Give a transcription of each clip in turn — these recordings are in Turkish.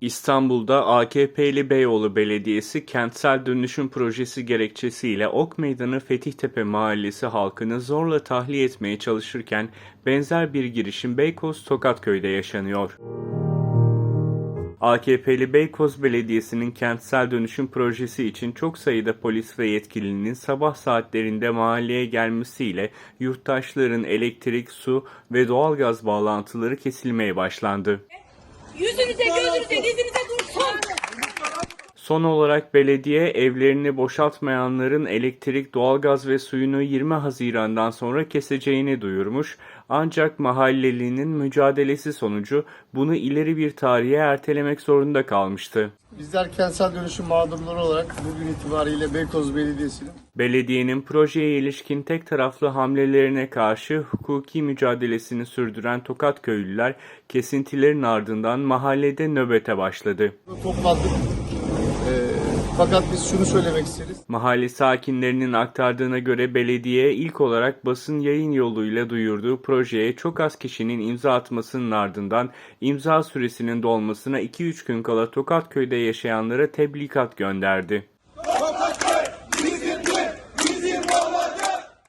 İstanbul'da AKP'li Beyoğlu Belediyesi kentsel dönüşüm projesi gerekçesiyle Ok Meydanı Fethihtepe Mahallesi halkını zorla tahliye etmeye çalışırken benzer bir girişim Beykoz Tokatköy'de yaşanıyor. AKP'li Beykoz Belediyesi'nin kentsel dönüşüm projesi için çok sayıda polis ve yetkilinin sabah saatlerinde mahalleye gelmesiyle yurttaşların elektrik, su ve doğalgaz bağlantıları kesilmeye başlandı. Yüzünüze, gözünüze, dizinize. Son olarak belediye evlerini boşaltmayanların elektrik, doğalgaz ve suyunu 20 Haziran'dan sonra keseceğini duyurmuş. Ancak mahallelinin mücadelesi sonucu bunu ileri bir tarihe ertelemek zorunda kalmıştı. Bizler kentsel dönüşüm mağdurları olarak bugün itibariyle Beykoz Belediyesi'nin Belediyenin projeye ilişkin tek taraflı hamlelerine karşı hukuki mücadelesini sürdüren Tokat köylüler kesintilerin ardından mahallede nöbete başladı. toplandık. Fakat biz şunu söylemek isteriz. Mahalle sakinlerinin aktardığına göre belediye ilk olarak basın yayın yoluyla duyurduğu projeye çok az kişinin imza atmasının ardından imza süresinin dolmasına 2-3 gün kala Tokatköy'de yaşayanlara tebligat gönderdi.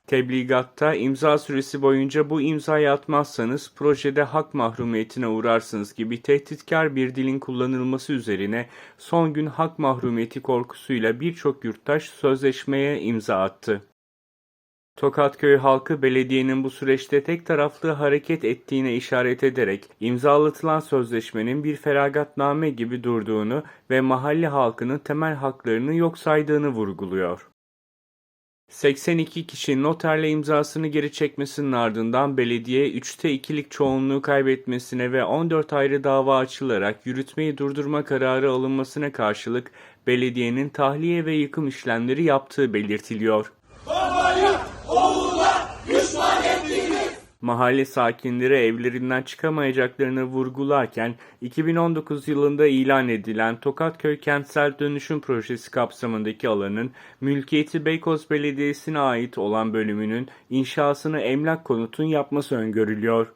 Tebligatta imza süresi boyunca bu imzayı atmazsanız projede hak mahrumiyetine uğrarsınız gibi tehditkar bir dilin kullanılması üzerine son gün hak mahrumiyeti korkusuyla birçok yurttaş sözleşmeye imza attı. Tokatköy halkı belediyenin bu süreçte tek taraflı hareket ettiğine işaret ederek imzalatılan sözleşmenin bir feragatname gibi durduğunu ve mahalle halkının temel haklarını yok saydığını vurguluyor. 82 kişi noterle imzasını geri çekmesinin ardından belediye 3'te 2'lik çoğunluğu kaybetmesine ve 14 ayrı dava açılarak yürütmeyi durdurma kararı alınmasına karşılık belediyenin tahliye ve yıkım işlemleri yaptığı belirtiliyor. Mahalle sakinleri evlerinden çıkamayacaklarını vurgularken 2019 yılında ilan edilen Tokatköy Kentsel Dönüşüm Projesi kapsamındaki alanın mülkiyeti Beykoz Belediyesi'ne ait olan bölümünün inşasını emlak konutun yapması öngörülüyor.